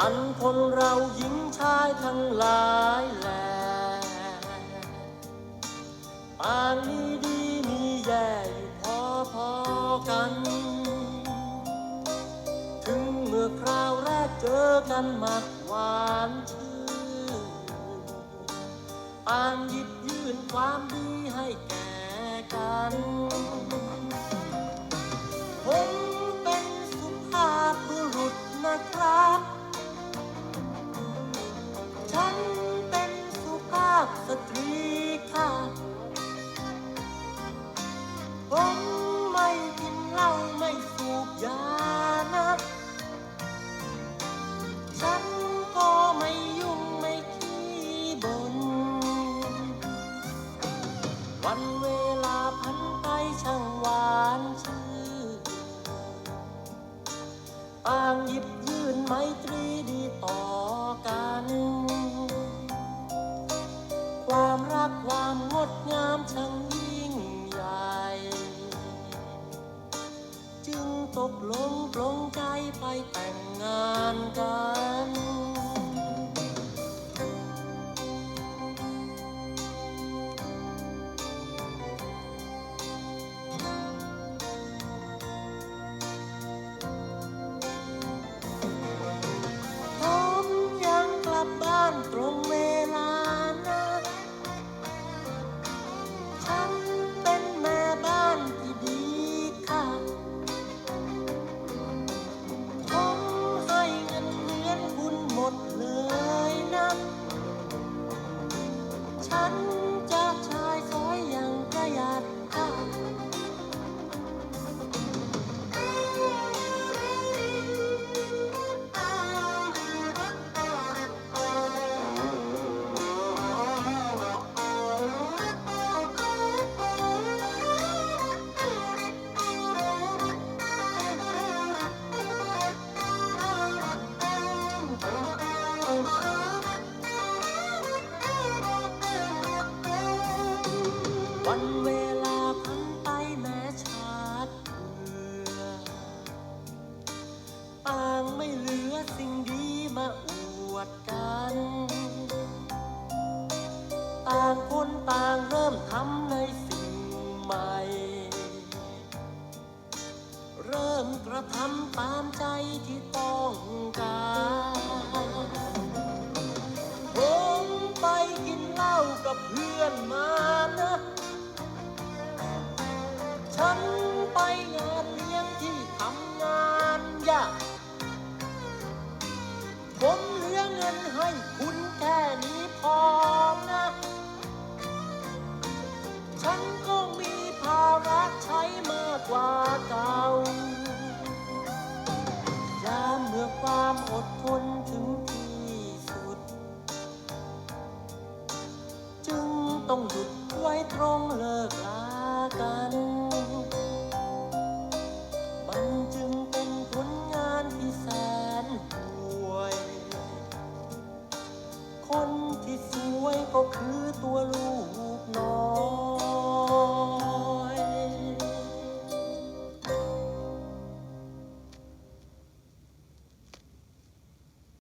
อันคนเราหญิงชายทั้งหลายแหละต่างมีดีมีแย่อยู่พอพอๆกัน ถึงเมื่อคราวแรกเจอกันหมักหวานชื่นต่างหยิบยื่นความดีให้แก่กัน หยิบยื่นไมตรีดีต่อกัน ความรักความงดงามช่างยิ่งใหญ่ จึงตกลงปลงใจไปแต่งงานกัน ฉัน ต่างไม่เหลือสิ่งดีมาอวดกัน ต่างคนต่างเริ่มทำในสิ่งใหม่ เริ่มกระทำตามใจที่ต้องการผมไปกินเหล้ากับเพื่อนมา ผมเหลือเงินให้คุณแค่นี้พอนะ ฉันก็มีภาระใช้มากกว่าเก่ายามเมื่อความอดทนถึงที